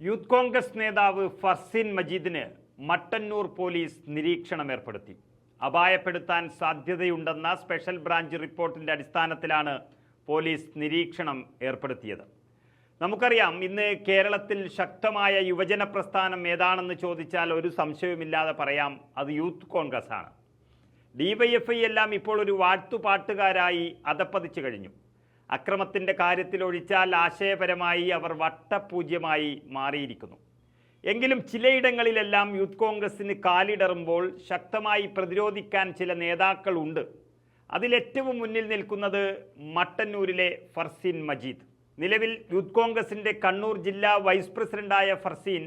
Youth Congress നേതാവ് Farzin മജീദിന് Mattannur police നിരീക്ഷണം ഏർപ്പെടുത്തി അപായപ്പെടുത്താൻ സാധ്യതയുണ്ടെന്ന സ്പെഷ്യൽ ബ്രാഞ്ച് റിപ്പോർട്ടിന്റെ അടിസ്ഥാനത്തിലാണ് പോലീസ് നിരീക്ഷണം ഏർപ്പെടുത്തിയത്. നമുക്കറിയാം ഇന്ന് കേരളത്തിൽ ശക്തമായ യുവജന പ്രസ്ഥാനം ഏതാണെന്ന് ചോദിച്ചാൽ ഒരു സംശയവുമില്ലാതെ പറയാം അത് യൂത്ത് കോൺഗ്രസ് ആണ്. ഡിവൈഎഫ്ഐ എല്ലാം ഇപ്പോൾ ഒരു വാഴ്ത്തുപാട്ടുകാരായി അതപ്പതിച്ചു കഴിഞ്ഞു. അക്രമത്തിന്റെ കാര്യത്തിൽ ഒഴിച്ചാൽ ആശയപരമായി അവർ വട്ടപൂജ്യമായി മാറിയിരിക്കുന്നു. എങ്കിലും ചിലയിടങ്ങളിലെല്ലാം യൂത്ത് കോൺഗ്രസിന് കാലിടറുമ്പോൾ ശക്തമായി പ്രതിരോധിക്കാൻ ചില നേതാക്കളുണ്ട്. അതിലേറ്റവും മുന്നിൽ നിൽക്കുന്നത് മട്ടന്നൂരിലെ ഫർസീൻ മജീദ്. നിലവിൽ യൂത്ത് കോൺഗ്രസിന്റെ കണ്ണൂർ ജില്ലാ വൈസ് പ്രസിഡന്റായ ഫർസീൻ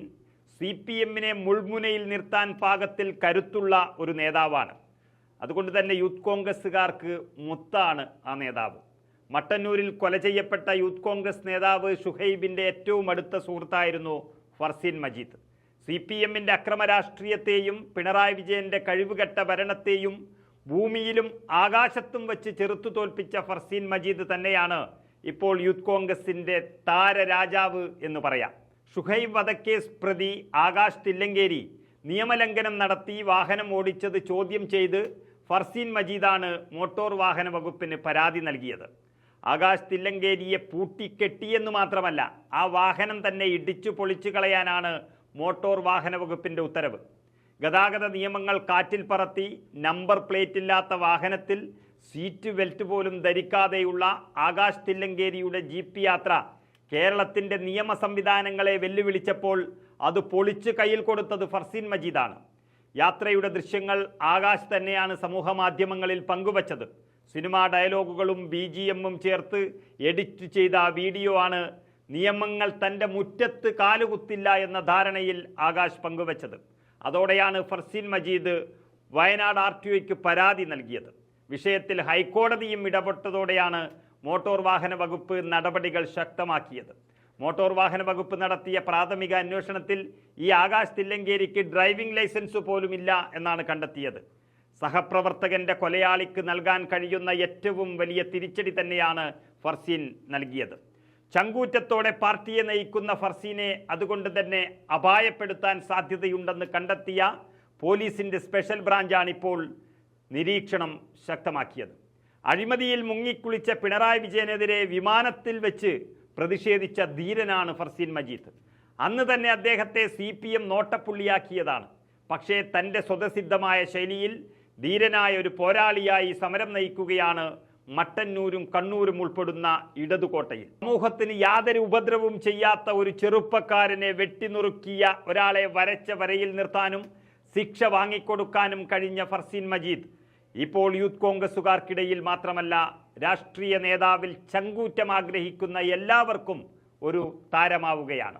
സി പി എമ്മിനെ മുൾമുനയിൽ നിർത്താൻ പാകത്തിൽ കരുത്തുള്ള ഒരു നേതാവാണ്. അതുകൊണ്ട് തന്നെ യൂത്ത് കോൺഗ്രസ്സുകാർക്ക് മുത്താണ് ആ നേതാവ്. മട്ടന്നൂരിൽ കൊല ചെയ്യപ്പെട്ട യൂത്ത് കോൺഗ്രസ് നേതാവ് ഷുഹൈബിന്റെ ഏറ്റവും അടുത്ത സുഹൃത്തായിരുന്നു ഫർസീൻ മജീദ്. സി പി എമ്മിന്റെ അക്രമ രാഷ്ട്രീയത്തെയും പിണറായി വിജയന്റെ കഴിവുകെട്ട ഭരണത്തെയും ഭൂമിയിലും ആകാശത്തും വെച്ച് ചെറുത്തു തോൽപ്പിച്ച ഫർസീൻ മജീദ് തന്നെയാണ് ഇപ്പോൾ യൂത്ത് കോൺഗ്രസിന്റെ താരരാജാവ് എന്ന് പറയാം. ഷുഹൈബ് വധക്കേസ് പ്രതി ആകാശ് തില്ലങ്കേരി നിയമലംഘനം നടത്തി വാഹനം ഓടിച്ചത് ചോദ്യം ചെയ്ത് ഫർസീൻ മജീദാണ് മോട്ടോർ വാഹന വകുപ്പിന് പരാതി നൽകിയത്. ആകാശ് തില്ലങ്കേരിയെ പൂട്ടിക്കെട്ടിയെന്ന് മാത്രമല്ല ആ വാഹനം തന്നെ ഇടിച്ചു പൊളിച്ചു കളയാനാണ് മോട്ടോർ വാഹന വകുപ്പിന്റെ ഉത്തരവ്. ഗതാഗത നിയമങ്ങൾ കാറ്റിൽ പറത്തി നമ്പർ പ്ലേറ്റ് ഇല്ലാത്ത വാഹനത്തിൽ സീറ്റ് ബെൽറ്റ് പോലും ധരിക്കാതെയുള്ള ആകാശ് തില്ലങ്കേരിയുടെ ജീപ്പ് യാത്ര കേരളത്തിന്റെ നിയമ സംവിധാനങ്ങളെ വെല്ലുവിളിച്ചപ്പോൾ അത് പൊളിച്ച് കയ്യിൽ കൊടുത്തത് ഫർസീൻ മജീദാണ്. യാത്രയുടെ ദൃശ്യങ്ങൾ ആകാശ് തന്നെയാണ് സമൂഹ മാധ്യമങ്ങളിൽ പങ്കുവച്ചത്. സിനിമാ ഡയലോഗുകളും ബി ജി എമ്മും ചേർത്ത് എഡിറ്റ് ചെയ്ത വീഡിയോ ആണ് നിയമങ്ങൾ തന്റെ മുറ്റത്ത് കാലുകുത്തില്ല എന്ന ധാരണയിൽ ആകാശ് പങ്കുവച്ചത്. അതോടെയാണ് ഫർസീൻ മജീദ് വയനാട് ആർ ടി ഒയ്ക്ക് പരാതി നൽകിയത്. വിഷയത്തിൽ ഹൈക്കോടതിയും ഇടപെട്ടതോടെയാണ് മോട്ടോർ വാഹന വകുപ്പ് നടപടികൾ ശക്തമാക്കിയത്. മോട്ടോർ വാഹന വകുപ്പ് നടത്തിയ പ്രാഥമിക അന്വേഷണത്തിൽ ഈ ആകാശ് തില്ലങ്കേരിക്ക് ഡ്രൈവിംഗ് ലൈസൻസ് പോലുമില്ല എന്നാണ് കണ്ടെത്തിയത്. സഹപ്രവർത്തകന്റെ കൊലയാളിക്ക് നൽകാൻ കഴിയുന്ന ഏറ്റവും വലിയ തിരിച്ചടി തന്നെയാണ് ഫർസീൻ നൽകിയത്. ചങ്കൂറ്റത്തോടെ പാർട്ടിയെ നയിക്കുന്ന ഫർസീനെ അതുകൊണ്ട് തന്നെ അപായപ്പെടുത്താൻ സാധ്യതയുണ്ടെന്ന് കണ്ടെത്തിയ പോലീസിന്റെ സ്പെഷ്യൽ ബ്രാഞ്ചാണ് ഇപ്പോൾ നിരീക്ഷണം ശക്തമാക്കിയത്. അഴിമതിയിൽ മുങ്ങിക്കുളിച്ച പിണറായി വിജയനെതിരെ വിമാനത്തിൽ വെച്ച് പ്രതിഷേധിച്ച ധീരനാണ് ഫർസീൻ മജീദ്. അന്ന് തന്നെ അദ്ദേഹത്തെ സി പി എം നോട്ടപ്പുള്ളിയാക്കിയതാണ്. പക്ഷേ തന്റെ സ്വതസിദ്ധമായ ശൈലിയിൽ ധീരനായ ഒരു പോരാളിയായി സമരം നയിക്കുകയാണ് മട്ടന്നൂരും കണ്ണൂരും ഉൾപ്പെടുന്ന ഇടതുകോട്ടയിൽ. സമൂഹത്തിന് യാതൊരു ഉപദ്രവവും ചെയ്യാത്ത ഒരു ചെറുപ്പക്കാരനെ വെട്ടിനുറുക്കിയ ഒരാളെ വരച്ച വരയിൽ നിർത്താനും ശിക്ഷ വാങ്ങിക്കൊടുക്കാനും കഴിഞ്ഞ ഫർസീൻ മജീദ്. ഇപ്പോൾ യൂത്ത് കോൺഗ്രസുകാർക്കിടയിൽ മാത്രമല്ല രാഷ്ട്രീയ നേതാവിൽ ചങ്കൂറ്റം ആഗ്രഹിക്കുന്ന എല്ലാവർക്കും ഒരു താരമാവുകയാണ്.